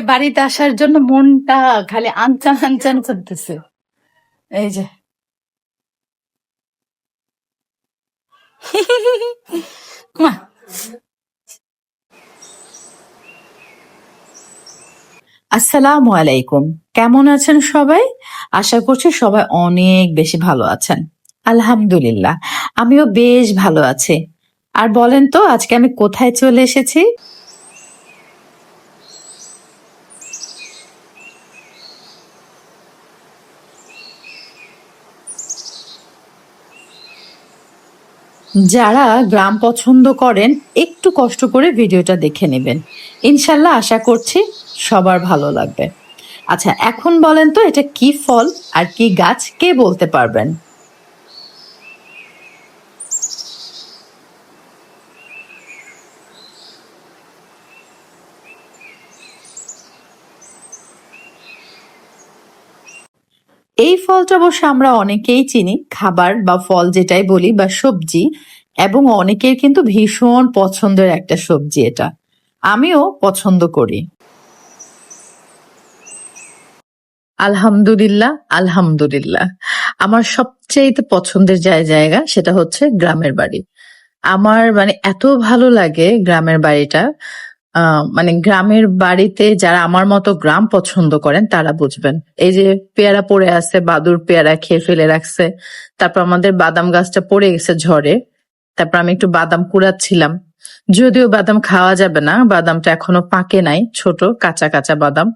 বাড়িতে আসার জন্য মনটা খালি আনচান আনচান করতেছে এই যে। আসসালামু আলাইকুম। কেমন আছেন সবাই? আশা করছি সবাই অনেক বেশি ভালো আছেন। আলহামদুলিল্লাহ। আমিও বেশ ভালো আছি। আর বলেন তো, আজকে আমি কোথায় চলে এসেছি? যারা গ্রাম পছন্দ করেন, একটু কষ্ট করে ভিডিওটা দেখে নেবেন। ইনশাল্লাহ আশা করছি সবার ভালো লাগবে। আচ্ছা এখন বলেন তো এটা কি ফল আর কি গাছ, কে বলতে পারবেন? এই ফলটা অবশ্য আমরা অনেকেই চিনি। খাবার বা ফল যেটাই বলি বা সবজি, এবং অনেকের কিন্তু ভীষণ পছন্দের একটা সবজি এটা। আমিও পছন্দ করি। আলহামদুলিল্লাহ আলহামদুলিল্লাহ। আমার সবচেয়ে পছন্দের জায়গা সেটা হচ্ছে গ্রামের বাড়ি। আমার মানে এত ভালো লাগে গ্রামের বাড়িটা। মানে গ্রামের বাড়িতে যারা আমার মতো গ্রাম পছন্দ করেন, তারা বুঝবেন। এই যে পেয়ারা পড়ে আছে, বাদুর পেয়ারা খেয়ে ফেলে রাখছে, তারপর আমাদের বাদাম গাছটা পড়ে গেছে ঝড়ে, তারপর আমি একটু বাদাম কুড়াচ্ছিলাম। যদিও বাদাম খাওয়া যাবে না, বাদামটা এখনও পাকে নাই, ছোট, কাঁচা কাঁচা বাদাম।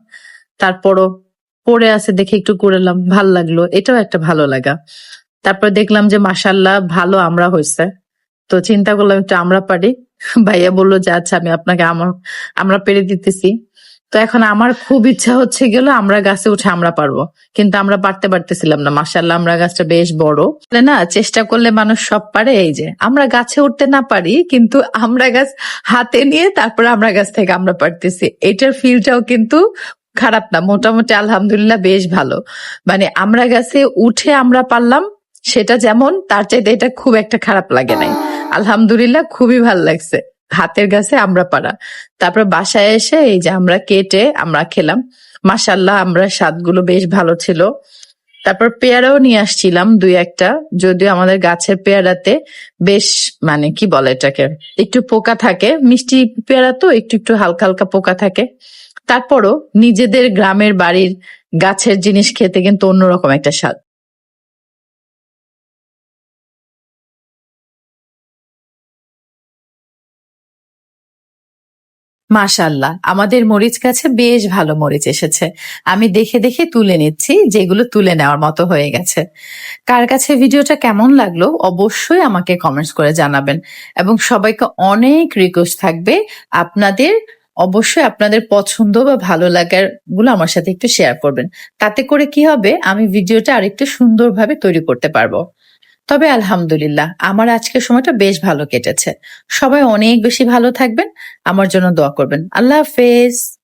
তারপরও পড়ে আছে দেখে একটু কুড়ালাম, ভালো লাগল, এটাও একটা ভালো লাগা। তারপর দেখলাম যে মাসাল্লাহ ভালো আমরা হয়েছে। তো চিন্তা করলাম একটু আমরা পারি। ভাইয়া বলল যে আচ্ছা আমি আপনাকে আমার আমরা পেরে দিতেছি। তো এখন আমার খুব ইচ্ছা হচ্ছে গেল আমরা গাছে উঠে আমরা পারব। কিন্তু আমরা পারতে পারতেছিলাম না। মাসাল্লাহ আমরা গাছটা বেশ বড়। না, চেষ্টা করলে মানুষ সব পারে। এই যে, আমরা গাছে উঠতে না পারি, কিন্তু আমরা গাছ হাতে নিয়ে তারপরে আমরা গাছ থেকে আমরা পারতেছি। এটার ফিলটাও কিন্তু খারাপ না। মোটামুটি আলহামদুলিল্লাহ বেশ ভালো। মানে আমরা গাছে উঠে আমরা পারলাম, সেটা যেমন, তার চাইতে এটা খুব একটা খারাপ লাগে নাই। আলহামদুলিল্লাহ, খুবই ভালো লাগছে। হাতের গাছে আমরা পারা তারপর বাসায় এসে এই যে আমরা কেটে আমরা খেলাম। মাসাল্লাহ আমরা স্বাদগুলো বেশ ভালো ছিল। তারপর পেয়ারাও নিয়ে আসছিলাম দুই একটা। যদিও আমাদের গাছের পেয়ারাতে বেশ মানে কি বলে এটাকে? একটু পোকা থাকে। মিষ্টি পেয়ারা তো একটু একটু হালকা হালকা পোকা থাকে। তারপরও নিজেদের গ্রামের বাড়ির গাছের জিনিস খেতে কিন্তু অন্যরকম একটা স্বাদ। মাশাল্লাহ আমাদের মরিচ গাছে বেশ ভালো মরিচ এসেছে। আমি দেখে দেখে তুলে নিচ্ছি, যেগুলো তুলে নেওয়ার মতো হয়ে গেছে। কার কাছে ভিডিওটা কেমন লাগল অবশ্যই আমাকে কমেন্টস করে জানাবেন। এবং সবাইকে অনেক রিকোয়েস্ট থাকবে আপনাদের, অবশ্যই আপনাদের পছন্দ বা ভালো লাগারগুলো আমার সাথে একটু শেয়ার করবেন। তাতে করে কি হবে, আমি ভিডিওটা আরেকটু সুন্দরভাবে তৈরি করতে পারব। তবে আলহামদুলিল্লাহ, আমার আজকের সময়টা বেশ ভালো কেটেছে। সবাই অনেক বেশি ভালো থাকবেন, আমার জন্য দোয়া করবেন। আল্লাহ হাফেজ।